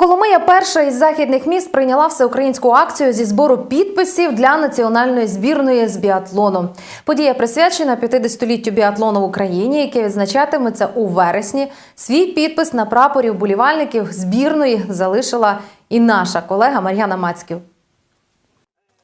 Коломия перша із західних міст прийняла всеукраїнську акцію зі збору підписів для національної збірної з біатлону. Подія присвячена 50-літтю біатлону в Україні, яке відзначатиметься у вересні. Свій підпис на прапорі вболівальників збірної залишила і наша колега Мар'яна Мацьків.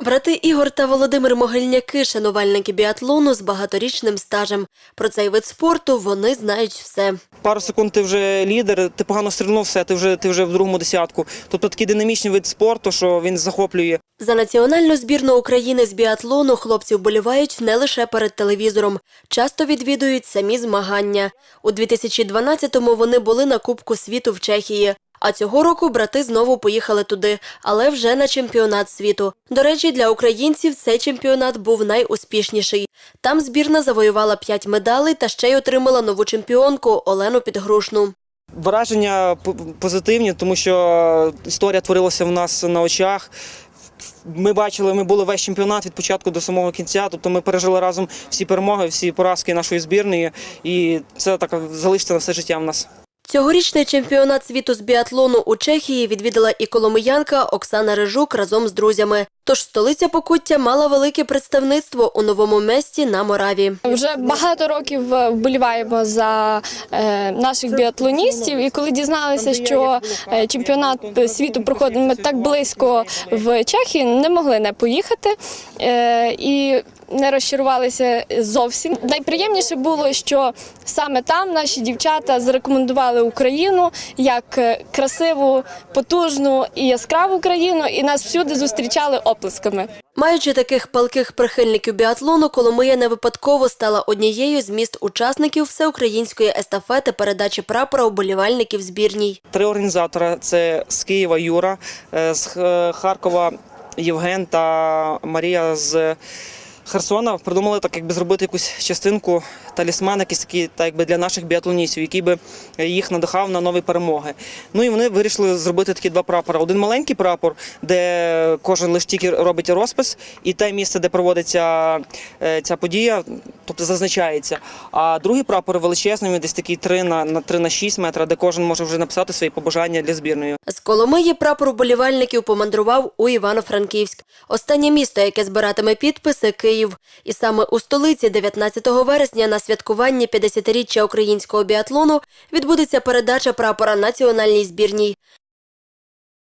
Брати Ігор та Володимир Могильняки – шанувальники біатлону з багаторічним стажем. Про цей вид спорту вони знають все. Пару секунд ти вже лідер, ти погано стрільнув все, ти вже ти вже в другому десятку. Тобто такий динамічний вид спорту, що він захоплює. За національну збірну України з біатлону хлопці вболівають не лише перед телевізором. Часто відвідують самі змагання. У 2012-му вони були на Кубку світу в Чехії. А цього року брати знову поїхали туди, але вже на чемпіонат світу. До речі, для українців цей чемпіонат був найуспішніший. Там збірна завоювала п'ять медалей та ще й отримала нову чемпіонку Олену Підгрушну. Враження позитивні, тому що історія творилася в нас на очах. Ми бачили, ми були весь чемпіонат від початку до самого кінця. Тобто ми пережили разом всі перемоги, всі поразки нашої збірної, і це так залишиться на все життя в нас. Цьогорічний чемпіонат світу з біатлону у Чехії відвідала і коломиянка Оксана Рижук разом з друзями. Тож столиця Покуття мала велике представництво у новому місті на Мораві. Вже багато років е, вболіваємо за е, наших біатлоністів. І коли дізналися, що е, чемпіонат світу проходить так близько в Чехії, не могли не поїхати і не розчарувалися зовсім. Найприємніше було, що саме там наші дівчата зарекомендували Україну як е, красиву, потужну і яскраву країну, і нас всюди зустрічали оплесками. Маючи таких палких прихильників біатлону, Коломия не випадково стала однією з міст учасників всеукраїнської естафети передачі прапора уболівальників збірній. Три організатора: це з Києва Юра, е, з Харкова Євген та Марія з. Херсона придумали так, якби зробити якусь частинку, талісман, якийсь такий, так якби для наших біатлоністів, який би їх надихав на нові перемоги. Ну і вони вирішили зробити такі два прапори. Один маленький прапор, де кожен лише тільки робить розпис, і те місце, де проводиться е, ця подія, тобто зазначається. А другий прапор величезний, він десь такий 3 на, на 3 на 6 метра, де кожен може вже написати свої побажання для збірної. З Коломиї прапор уболівальників помандрував у Івано-Франківськ. Останнє місто, яке збиратиме підписи – Київ. І саме у столиці 19 вересня на святкуванні 50-річчя українського біатлону відбудеться передача прапора національній збірній.